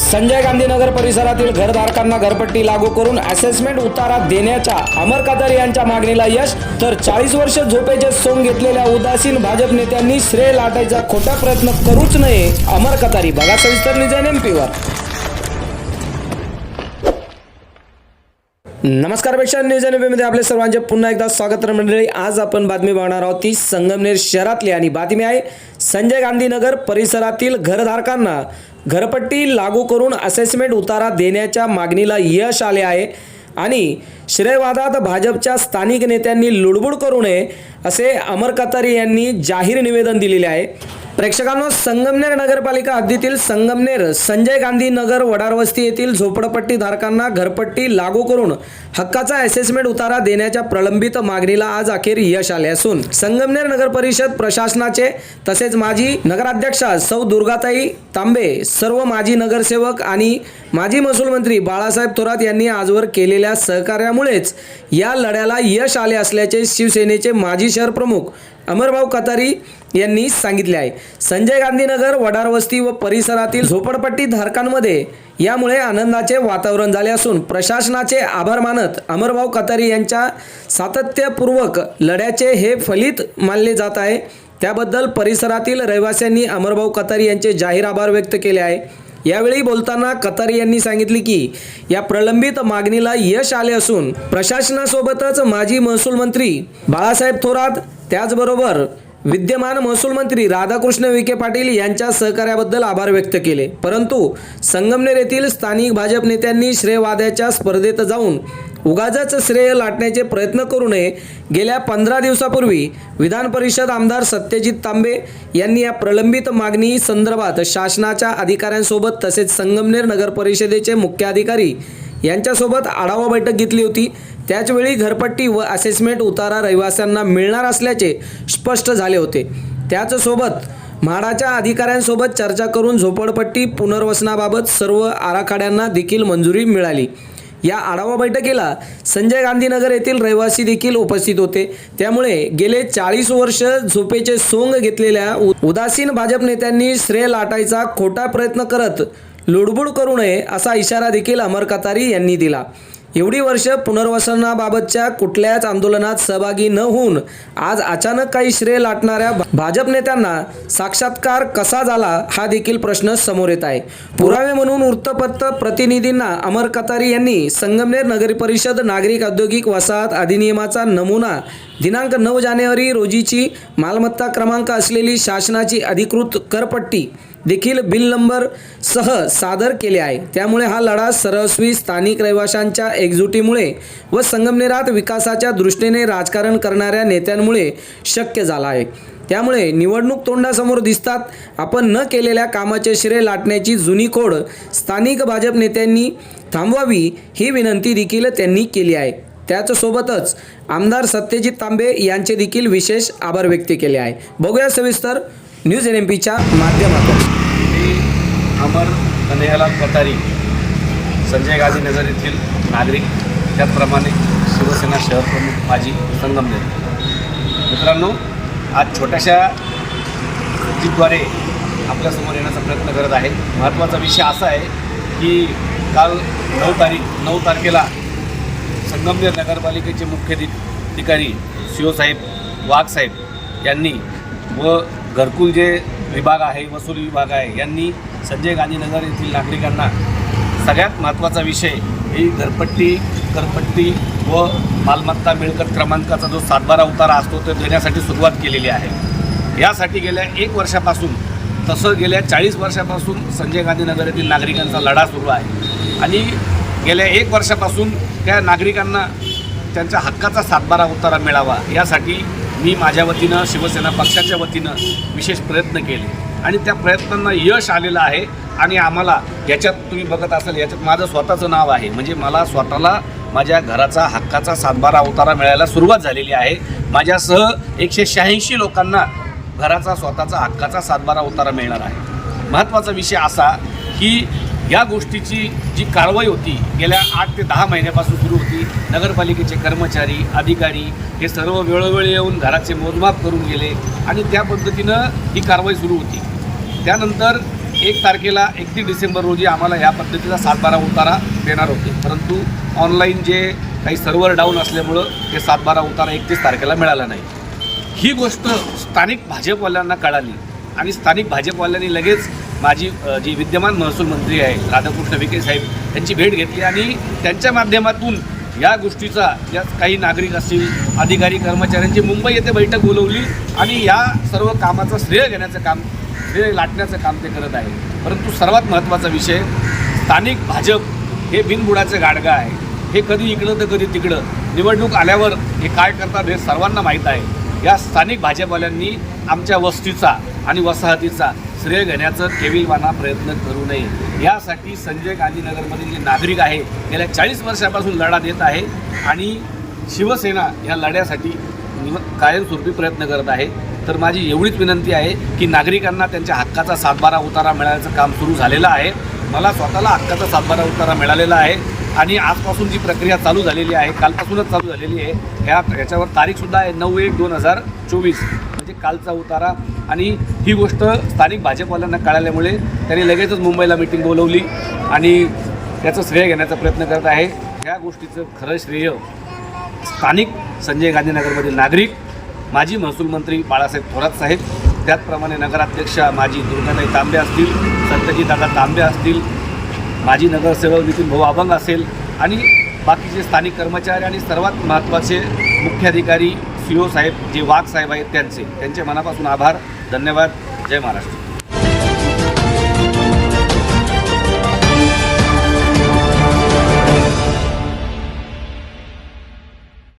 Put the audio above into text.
संजय गांधी नगर परिसरातील घरधारकांना घरपट्टी लागू करून असेसमेंट उतारा देण्याच्या अमर कदर यांच्या मागणीला यश तर चाळीस वर्ष झोपेचे सोंग घेतलेल्या उदासीन भाजप नेत्यांनी श्रेय लाटायचा खोटा प्रयत्न करूच नये अमर कतारी बघा सविस्तर निजन एमपीवर नमस्कारपेक्षा न्यूजमध्ये आपले सर्वांचे पुन्हा एकदा स्वागत मंडळी आज आपण बातमी बघणार आहोत ती संगमनेर शहरातली आणि बातमी आहे संजय गांधी नगर परिसरातील घरधारकांना घरपट्टी लागू करून असेसमेंट उतारा देण्याच्या मागणीला यश आले आहे आणि श्रेयवादात भाजपच्या स्थानिक नेत्यांनी लुडबुड करू नये असे अमर कतारी यांनी जाहीर निवेदन दिलेले आहे. प्रेक्षकांनो संगमनेर नगरपालिका हद्दीतील संगमनेर संजय गांधी नगर वडारवस्ती येथील झोपडपट्टी धारकांना घरपट्टी लागू करून हक्काचा असेसमेंट उतारा देण्याच्या प्रलंबित मागणीला आज अखेर यश आले असून संगमनेर नगर परिषद प्रशासनाचे तसेच माजी नगराध्यक्षा सौ दुर्गाताई तांबे सर्व माजी नगरसेवक आणि माजी महसूल मंत्री बाळासाहेब थोरात यांनी आजवर केलेल्या सहकार्यामुळेच या लढ्याला यश आले असल्याचे शिवसेनेचे माजी शहर प्रमुख अमरभाऊ कतारी यांनी सांगितले आहे. संजय गांधीनगर वडारवस्ती व परिसरातील झोपडपट्टी धारकांमध्ये यामुळे आनंदाचे वातावरण झाले असून प्रशासनाचे आभार मानत अमरभाऊ कतारी यांच्या सातत्यपूर्वक लढ्याचे हे फलित मानले जात आहे. त्याबद्दल परिसरातील रहिवाशांनी अमरभाऊ कतारी यांचे जाहीर आभार व्यक्त केले आहे. यावेळी बोलताना कतारी यांनी सांगितले की या प्रलंबित मागणीला यश आले असून प्रशासनासोबतच माजी महसूल मंत्री बाळासाहेब थोरात त्याचबरोबर विद्यमान महसूल मंत्री राधाकृष्ण विखे पाटील यांच्या सहकार्याबद्दल आभार व्यक्त केले. परंतु संगमनेर येथील स्थानिक भाजप नेत्यांनी श्रेयवाद्याच्या स्पर्धेत जाऊन उगाजच श्रेय लाटण्याचे प्रयत्न करू नये. गेल्या पंधरा दिवसापूर्वी विधान परिषद आमदार सत्यजित तांबे यांनी या प्रलंबित मागणी संदर्भात शासनाच्या अधिकाऱ्यांसोबत तसेच संगमनेर नगर परिषदेचे अधिकारी यांच्यासोबत आढावा बैठक घेतली होती. त्याचवेळी घरपट्टी व असेसमेंट उतारा रहिवाशांना मिळणार असल्याचे स्पष्ट झाले होते. त्याचसोबत म्हाडाच्या अधिकाऱ्यांसोबत चर्चा करून झोपडपट्टी पुनर्वसनाबाबत सर्व आराखड्यांना देखील मंजुरी मिळाली. या आढावा बैठकीला संजय गांधीनगर येथील रहिवासी देखील उपस्थित होते. त्यामुळे गेले चाळीस वर्ष झोपेचे सोंग घेतलेल्या उदासीन भाजप नेत्यांनी श्रेय लाटायचा खोटा प्रयत्न करत लुडबुड करू नये असा इशारा देखील अमर कतारी यांनी दिला. एवढी वर्ष पुनर्वसनाबाबतच्या कुठल्याच आंदोलनात सहभागी न होऊन आज अचानक काही श्रेय लाटणाऱ्या भाजप नेत्यांना साक्षात्कार कसा झाला हा देखील प्रश्न समोर येत आहे. पुरावे म्हणून वृत्तपत्र प्रतिनिधींना अमर कतारी यांनी संगमनेर नगर परिषद नागरिक औद्योगिक वसाहत अधिनियमाचा नमुना दिनांक नऊ जानेवारी रोजीची मालमत्ता क्रमांक असलेली शासनाची अधिकृत करपट्टी देखील बिल नंबर सह सादर केले आहे. त्यामुळे हा लढा सरस्वी स्थानिक रहिवाशांच्या एकजुटीमुळे व संगमनेरात विकासाच्या दृष्टीने राजकारण करणाऱ्या नेत्यांमुळे शक्य झाला आहे. त्यामुळे निवडणूक तोंडासमोर दिसतात. आपण न केलेल्या कामाचे श्रेय लाटण्याची जुनी खोड स्थानिक भाजप नेत्यांनी थांबवावी ही विनंती देखील त्यांनी केली आहे. त्याचसोबतच आमदार सत्यजित तांबे यांचे देखील विशेष आभार व्यक्त केले आहे. बघूया सविस्तर न्यूज एन एम पीच्या माध्यमातून. मी अमर कन्हैयालाल कतारी संजय गांधी नगर येथील नागरिक त्याचप्रमाणे शिवसेना शहर प्रमुख माजी संगमनेर मित्रांनो आज छोट्याशा जीतद्वारे आपल्यासमोर येण्याचा प्रयत्न करत आहे. महत्त्वाचा विषय असा आहे की काल नऊ तारीख नऊ तारखेला संगमनेर नगरपालिकेचे मुख्य अधिकारी शिवसाहेब वाघसाहेब यांनी व घरकुल जे विभाग आहे वसुली विभाग आहे यांनी संजय गांधीनगर येथील नागरिकांना सगळ्यात महत्त्वाचा विषय ही घरपट्टी करपट्टी व मालमत्ता मिळकत क्रमांकाचा जो सातबारा उतारा असतो तो देण्यासाठी सुरुवात केलेली आहे. यासाठी गेल्या एक वर्षापासून तसं गेल्या चाळीस वर्षापासून संजय गांधीनगर येथील नागरिकांचा लढा सुरू आहे. आणि गेल्या एक वर्षापासून त्या नागरिकांना त्यांच्या हक्काचा सातबारा उतारा मिळावा यासाठी मी माझ्या वतीनं शिवसेना पक्षाच्या वतीनं विशेष प्रयत्न केले. आणि त्या प्रयत्नांना यश आलेलं आहे आणि आम्हाला याच्यात तुम्ही बघत असाल याच्यात माझं स्वतःचं नाव आहे. म्हणजे मला स्वतःला माझ्या घराचा हक्काचा सातबारा उतारा मिळायला सुरुवात झालेली आहे. माझ्यासह एकशे शहाऐंशी लोकांना घराचा स्वतःचा हक्काचा सातबारा उतारा मिळणार आहे. महत्त्वाचा विषय असा की या गोष्टीची जी कारवाई होती गेल्या आठ ते दहा महिन्यापासून सुरू होती. नगरपालिकेचे कर्मचारी अधिकारी हे सर्व वेळोवेळी येऊन घराचे मोजमाप करून गेले आणि त्या पद्धतीनं ही कारवाई सुरू होती. त्यानंतर एक तारखेला एकतीस डिसेंबर रोजी आम्हाला या पद्धतीचा सातबारा उतारा देणार होते. परंतु ऑनलाईन जे काही सर्व्हर डाऊन असल्यामुळं ते सातबारा उतारा एकतीस तारखेला मिळाला नाही. ही गोष्ट स्थानिक भाजपवाल्यांना कळाली आणि स्थानिक भाजपवाल्यांनी लगेच माझी जी विद्यमान महसूल मंत्री आहे राधाकृष्ण विखे साहेब यांची भेट घेतली आणि त्यांच्या माध्यमातून या गोष्टीचा ज्या काही नागरिक असतील अधिकारी कर्मचाऱ्यांची मुंबई येथे बैठक बोलवली आणि या सर्व कामाचं श्रेय घेण्याचं काम श्रेय लाटण्याचं काम ते करत आहे परंतु सर्वात महत्त्वाचा विषय स्थानिक भाजप हे बिनबुडाचं गाडगं आहे. हे कधी इकडं तर कधी तिकडं. निवडणूक आल्यावर हे काय करतात हे सर्वांना माहीत आहे. या स्थानिक भाजपवाल्यांनी आमच्या वस्तीचा आणि वसाहतीचा श्रेय घेण्याचं केविलवाना प्रयत्न करू नये. यासाठी संजय गांधीनगरमधील जे नागरिक आहे गेल्या चाळीस वर्षापासून लढा देत आहे आणि शिवसेना या लढ्यासाठी कायमस्वरूपी प्रयत्न करत आहे. तर माझी एवढीच विनंती आहे की नागरिकांना त्यांच्या हक्काचा सातबारा उतारा मिळाल्याचं काम सुरू झालेलं आहे. मला स्वतःला हक्काचा सातबारा उतारा मिळालेला आहे आणि आजपासून जी प्रक्रिया चालू झालेली आहे कालपासूनच चालू झालेली आहे ह्या याच्यावर तारीखसुद्धा आहे नऊ एक दोन हजार चोवीस. म्हणजे कालचा उतारा आणि ही गोष्ट स्थानिक भाजपवाल्यांना कळाल्यामुळे त्यांनी लगेचच मुंबईला मिटिंग बोलवली आणि त्याचं श्रेय घेण्याचा प्रयत्न करत आहे. ह्या गोष्टीचं खरं श्रेय स्थानिक संजय गांधीनगरमधील नागरिक माजी महसूल मंत्री बाळासाहेब थोरात साहेब त्याचप्रमाणे नगराध्यक्षा माजी दुर्गाताई तांबे असतील संतजी दादा तांबे असतील माजी नगरसेवक नितीन भाऊ अभंग असेल आणि बाकीचे स्थानिक कर्मचारी आणि सर्वात महत्त्वाचे मुख्याधिकारी सी ओ साहेब जे वाघ साहेब आहेत त्यांचे. त्यांचे मनापासून आभार धन्यवाद. जय महाराष्ट्र.